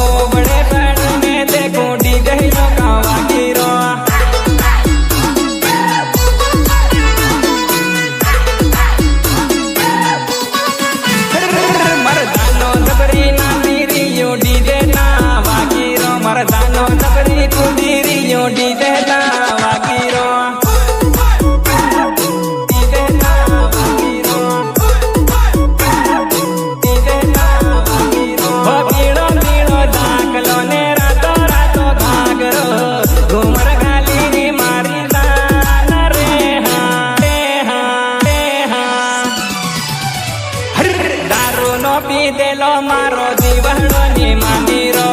ઓબડે પેડને દેખો ડીજે નો કાવાગીરો મરદાનો ડબરી ના મીરીયો ડીજે ના નો પીધેલો મારો જીવડો ની માંડીરો